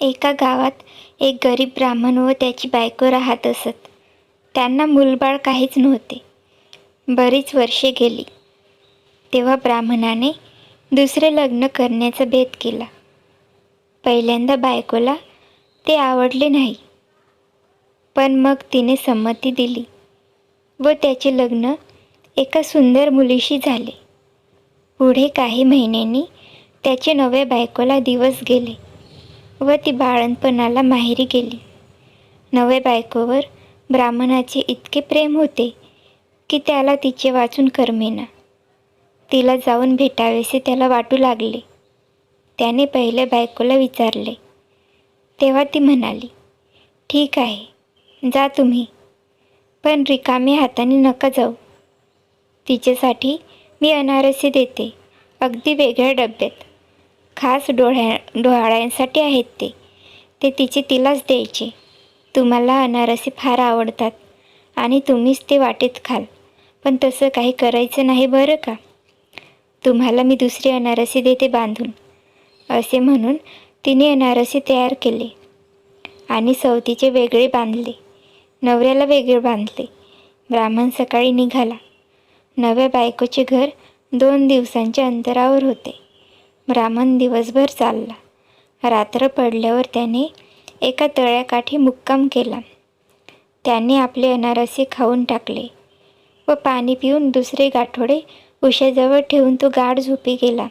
एका गावात एक गरीब ब्राह्मण व त्याची बायको राहत असत. त्यांना मूलबाळ काहीच नव्हते. बरीच वर्षे गेली. तेव्हा ब्राह्मणाने दुसरे लग्न करण्याचा भेद केला. पहिल्यांदा बायकोला ते आवडले नाही. पण मग तिने संमती दिली व त्याचे लग्न एका सुंदर मुलीशी झाले. पुढे काही महिन्यांनी त्याचे नव्या बायकोला दिवस गेले. व ती बाळणपणाला माहेरी गेली. नव्या बायकोवर ब्राह्मणाचे इतके प्रेम होते की त्याला तिचे वाचून करमेना. तिला जाऊन भेटावेसे त्याला वाटू लागले. त्याने पहिल्या बायकोला विचारले. तेव्हा ती म्हणाली ठीक आहे जा तुम्ही पण रिकामी हाताने नका जाऊ. तिच्यासाठी मी अनारसे देते अगदी वेगळ्या डब्यात. खास डोळ्या डोहाळ्यांसाठी आहेत ते. ते तिचे तिलाच द्यायचे. तुम्हाला अनारसे फार आवडतात आणि तुम्हीच ते वाटेत खाल. पण तसं काही करायचं नाही बरं का? तुम्हाला मी दुसरे अनारसे देते बांधून. असे म्हणून तिने अनारसे तयार केले आणि सवतीचे वेगळे बांधले. नवऱ्याला वेगळे बांधले. ब्राह्मण सकाळी निघाला. नव्या बायकोचे घर दोन दिवसांच्या अंतरावर होते. ब्राह्मण दिवसभर चालला. रात्र पडल्यावर त्याने एका तळ्याकाठी मुक्काम केला. त्याने आपले अनारसे खाऊन टाकले व पाणी पिऊन दुसरे गाठोडे उशाजवळ ठेवून तो गाढ झोपी गेला.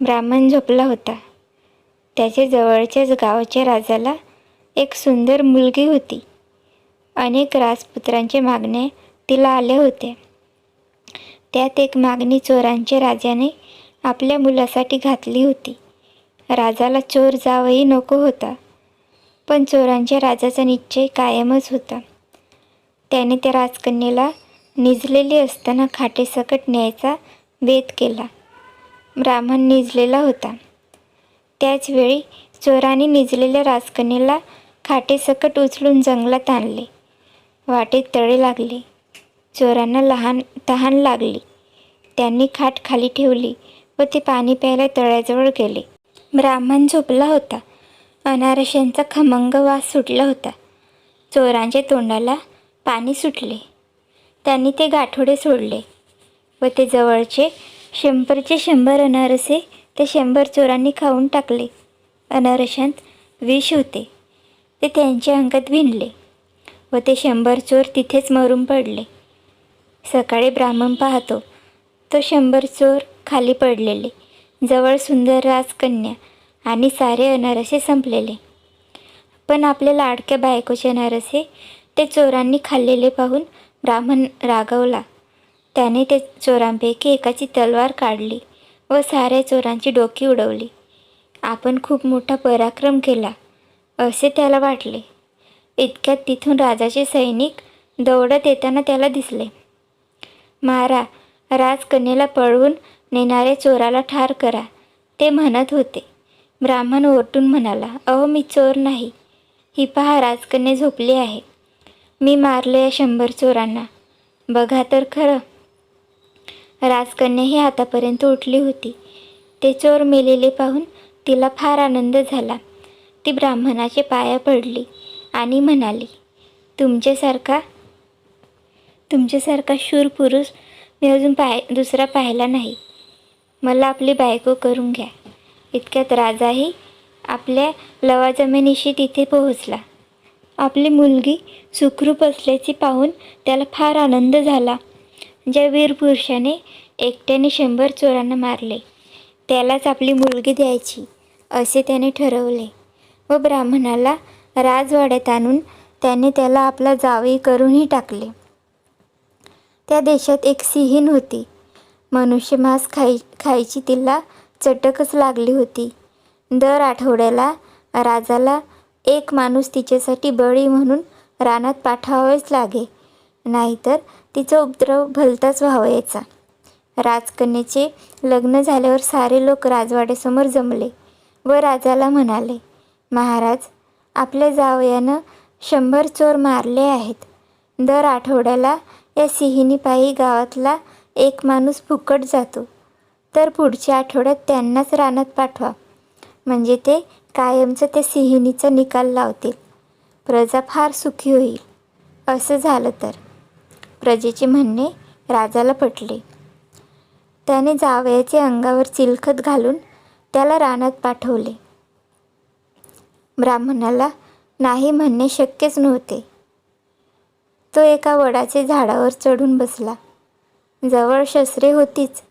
ब्राह्मण झोपला होता. त्याच्या जवळच्याच गावाच्या राजाला एक सुंदर मुलगी होती. अनेक राजपुत्रांच्या मागण्या तिला आल्या होत्या. त्यात एक मागणी चोरांच्या राजाने आपल्या मुलासाठी घातली होती. राजाला चोर जावही नको होता. पण चोरांच्या राजाचा निश्चय कायमच होता. त्याने त्या राजकन्येला निजलेली असताना खाटेसकट न्यायचा वेध केला. ब्राह्मण निजलेला होता. त्याचवेळी चोराने निजलेल्या राजकन्येला खाटेसकट उचलून जंगलात आणले. वाटेत तळे लागले. चोरांना लहान तहान लागली. त्यांनी खाट खाली ठेवली. व ते पाणी प्यायला तळ्याजवळ गेले. ब्राह्मण झोपला होता. अनारशांचा खमंग वास सुटला होता. चोरांच्या तोंडाला पाणी सुटले. त्यांनी ते गाठोडे सोडले व ते जवळचे शंभरचे शंभर अनारसे ते शंभर चोरांनी खाऊन टाकले. अनारशांत विष होते. ते त्यांच्या अंगात भिनले व ते शंभर चोर तिथेच मरून पडले. सकाळी ब्राह्मण पाहतो तो शंभर चोर खाली पडलेले. जवळ सुंदर राजकन्या आणि सारे अनारसे संपलेले. पण आपल्या लाडक्या बायकोचे अनारसे ते चोरांनी खाल्लेले पाहून ब्राह्मण रागवला. त्याने ते चोरांपैकी एकाची तलवार काढली व साऱ्या चोरांची डोकी उडवली. आपण खूप मोठा पराक्रम केला असे त्याला वाटले. इतक्यात तिथून राजाचे सैनिक दौडत येताना त्याला दिसले. मारा राजकन्येला पळवून नेणाऱ्या चोराला ठार करा ते म्हणत होते. ब्राह्मण ओरटून म्हणाला अहो मी चोर नाही. ही पहा राजकन्या झोपली आहे. मी मारले या शंभर चोरांना. बघा तर खरं. राजकन्या ही आतापर्यंत उठली होती. ते चोर मेलेले पाहून तिला फार आनंद झाला. ती ब्राह्मणाचे पाया पडली आणि म्हणाली तुमच्यासारखा तुमच्यासारखा शूर पुरुष मी अजून पाय दुसरा पाहिला नाही. मला आपली बायको करून घ्या. इतक्यात राजाही आपल्या लवाजमिनीशी तिथे पोहोचला. आपली मुलगी सुखरूप असल्याची पाहून त्याला फार आनंद झाला. ज्या वीर पुरुषाने एकट्याने शंभर चोरांना मारले त्यालाच आपली मुलगी द्यायची असे त्याने ठरवले व ब्राह्मणाला राजवाड्यात आणून त्याने त्याला आपला जावई करूनही टाकले. त्या देशात एक सिहीन होती. मनुष्य मांस खाय खायची तिला चटकच लागली होती. दर आठवड्याला राजाला एक माणूस तिच्यासाठी बळी म्हणून रानात पाठवावेच लागे नाहीतर तिचा उपद्रव भलताच व्हावायचा. राजकन्याचे लग्न झाल्यावर सारे लोक राजवाड्यासमोर जमले व राजाला म्हणाले महाराज आपल्या जावयानं शंभर चोर मारले आहेत. दर आठवड्याला या सिहिणीपायी गावातला एक माणूस फुकट जातो. तर पुढच्या आठवड्यात त्यांनाच रानात पाठवा. म्हणजे ते कायमचं ते सिहिणीचा निकाल लावतील. प्रजा फार सुखी होईल. असं झालं तर. प्रजेचे म्हणणे राजाला पटले. त्याने जावयाचे अंगावर चिलखत घालून त्याला रानात पाठवले. ब्राह्मणाला नाही म्हणणे शक्यच नव्हते. तो एका वडाचे झाडावर चढून बसला. जवळ शस्त्रे होतीच.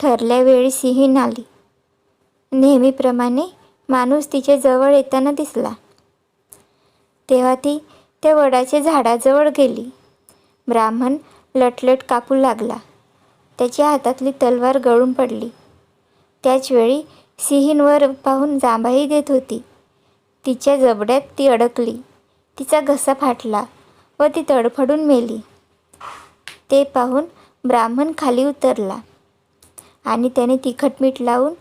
ठरल्या वेळी सिंहीण आली नेहमीप्रमाणे माणूस तिच्या जवळ येताना दिसला. तेव्हा ती त्या वडाच्या झाडाजवळ गेली. ब्राह्मण लटलट कापू लागला. त्याच्या हातातली तलवार गळून पडली. त्याचवेळी सिंहीणवर पाहून जांभाही देत होती. तिच्या जबड्यात ती अडकली. तिचा घसा फाटला व ती तडफडून मेली. ते पाहून ब्राह्मण खाली उतरला आणि त्याने तिखट मीठ लावून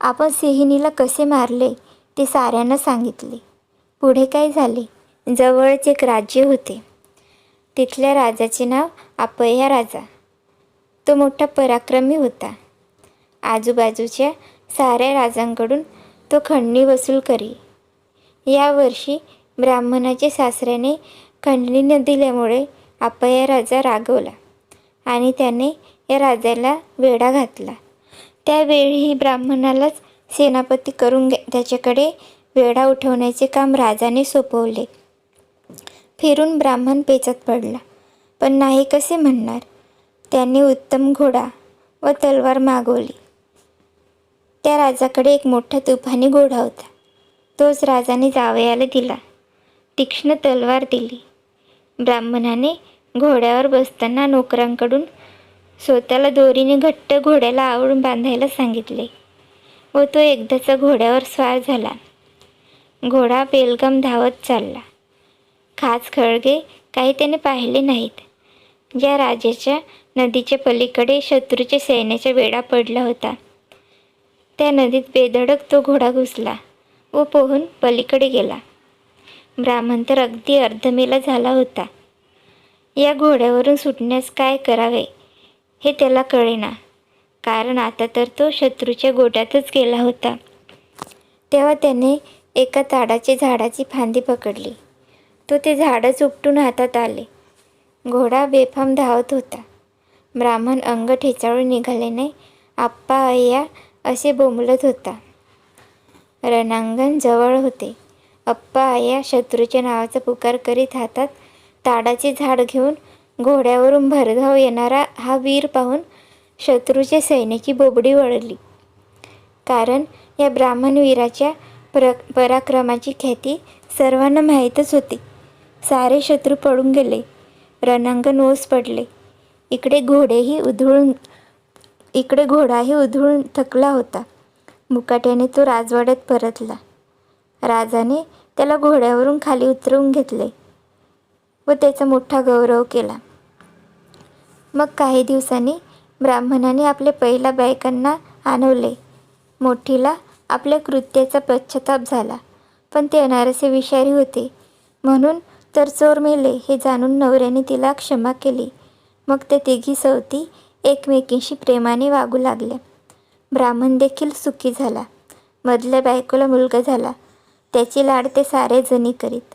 आपण सिंहिणीला कसे मारले ते साऱ्यांना सांगितले. पुढे काय झाले? जवळच एक राज्य होते. तिथल्या राजाचे नाव अपया राजा. तो मोठा पराक्रमी होता. आजूबाजूच्या साऱ्या राजांकडून तो खंडणी वसूल करी. यावर्षी ब्राह्मणाच्या सासऱ्याने खंडणी न दिल्यामुळे अपया राजा रागवला. आणि त्याने या राजाला वेढा घातला. त्यावेळीही ब्राह्मणालाच सेनापती करून घे त्याच्याकडे वेढा उठवण्याचे काम राजाने सोपवले. फिरून ब्राह्मण पेचात पडला. पण नाही कसे म्हणणार? त्याने उत्तम घोडा व तलवार मागवली. त्या राजाकडे एक मोठा तुफानी घोडा होता. तोच राजाने जावयाला दिला. तीक्ष्ण तलवार दिली. ब्राह्मणाने घोड्यावर बसताना नोकरांकडून स्वतःला दोरीने घट्ट घोड्याला आवडून बांधायला सांगितले व तो एकदाचा घोड्यावर स्वार झाला. घोडा बेलगम धावत चालला. खास खळगे काही त्याने पाहिले नाहीत. ज्या राजाच्या नदीच्या पलीकडे शत्रूच्या सैन्याचा वेढा पडला होता. त्या नदीत बेधडक तो घोडा घुसला व पोहून पलीकडे गेला. ब्राह्मण तर अगदी अर्धमेला झाला होता. या घोड्यावरून सुटण्यास काय करावे हे त्याला कळेना. कारण आता तर तो शत्रूच्या गोट्यातच गेला होता. तेव्हा त्याने एका ताडाच्या झाडाची फांदी पकडली. तो ते झाडच उपटून हातात आले. घोडा बेफाम धावत होता. ब्राह्मण अंग ठेचाळून निघाल्याने आप्पा अय्या असे बोंबलत होता. रणांगण जवळ होते. अप्पा आया शत्रूच्या नावाचा पुकार करीत हातात ताडाचे झाड घेऊन घोड्यावरून भरधाव येणारा हा वीर पाहून शत्रूच्या सैन्याची बोबडी वळली. कारण या ब्राह्मण वीराच्या प्र पराक्रमाची ख्याती सर्वांना माहीतच होती. सारे शत्रू पडून गेले. रणांगण ओस पडले. इकडे घोडेही उधळून इकडे घोडाही उधळून थकला होता. मुकाट्याने तो राजवाड्यात परतला. राजाने त्याला घोड्यावरून खाली उतरवून घेतले. व त्याचा मोठा गौरव केला. मग काही दिवसांनी ब्राह्मणाने आपल्या पहिल्या बायकांना आणवले. मोठीला आपल्या कृत्याचा पश्चाताप झाला पण ते अनारसे विषारी होते. म्हणून तर चोर मेले हे जाणून नवऱ्याने तिला क्षमा केली. मग ते तिघी सवती एकमेकींशी प्रेमाने वागू लागल्या. ब्राह्मण देखील सुखी झाला. मधल्या बायकोला मुलगा झाला. त्याची लाड ते सारे जणी करीत.